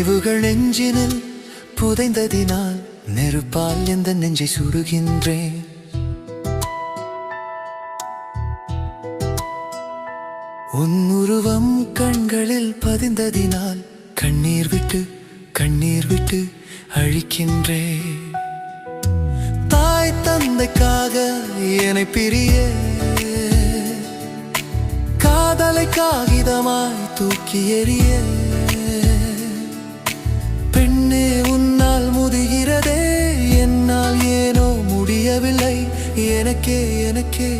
நினைவுகள் நெஞ்சினில் புதைந்ததினால் நெருப்பால் எந்த நெஞ்சை சுடுகின்றேன் உன் உருவம் கண்களில் பதிந்ததினால் கண்ணீர் விட்டு கண்ணீர் விட்டு அழிக்கின்றே தாய் தந்தைக்காக என்னை பிரிய காதலை காகிதமாய் தூக்கி எறிய. எனக்கே எனக்கே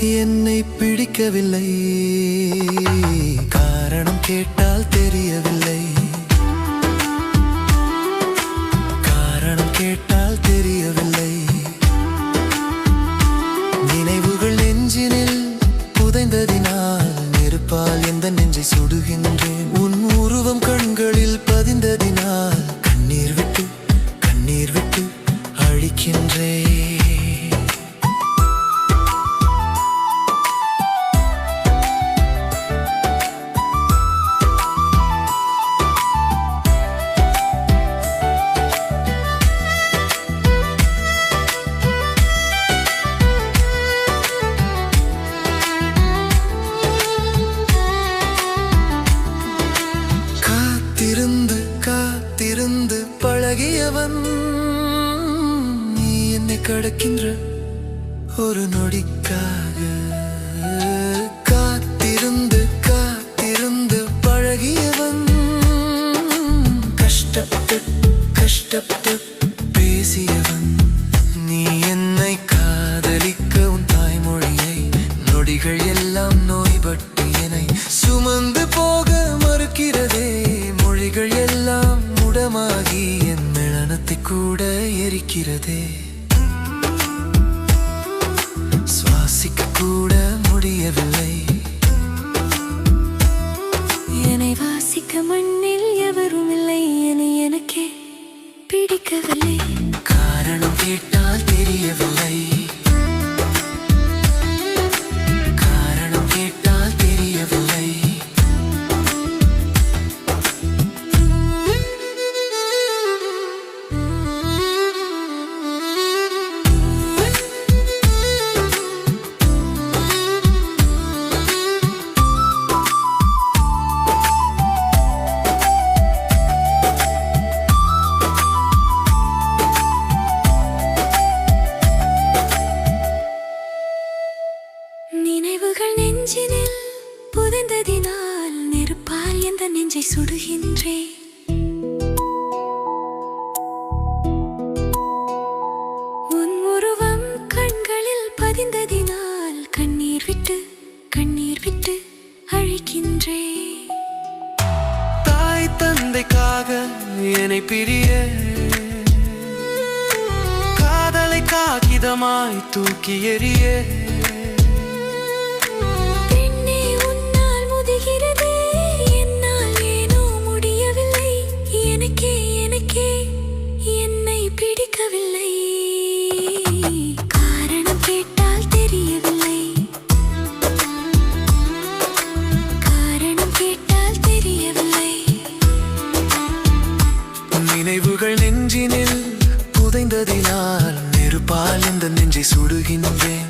என்னை பிடிக்கவில்லை. காரணம் கேட்ட பழகியவன் நீ என்னை கடக்கின்ற ஒரு நொடிக்கா கூட எரிக்கிறதே சுவாசிக்க கூட முடியவில்லை. என்னை வாசிக்க மண்ணில் எவரும் இல்லை என எனக்கே பிடிக்கவில்லை. காரணம் கேட்டால் நினைவுகள் நெஞ்சினில் புதைந்ததினால் நெருப்பால் எந்த நெஞ்சை சுடுகின்றேன் உன் உருவம் கண்களில் பதிந்ததினால் கண்ணீர் விட்டு கண்ணீர் விட்டு அழிக்கின்றேன் தாய் தந்தைக்காக என்னை பிரிய காதலை காகிதமாய் தூக்கி எறிய. நினைவுகள் நெஞ்சினில் புதைந்ததினால் நெருப்பால் இந்த நெஞ்சை சுடுகின்றேன்.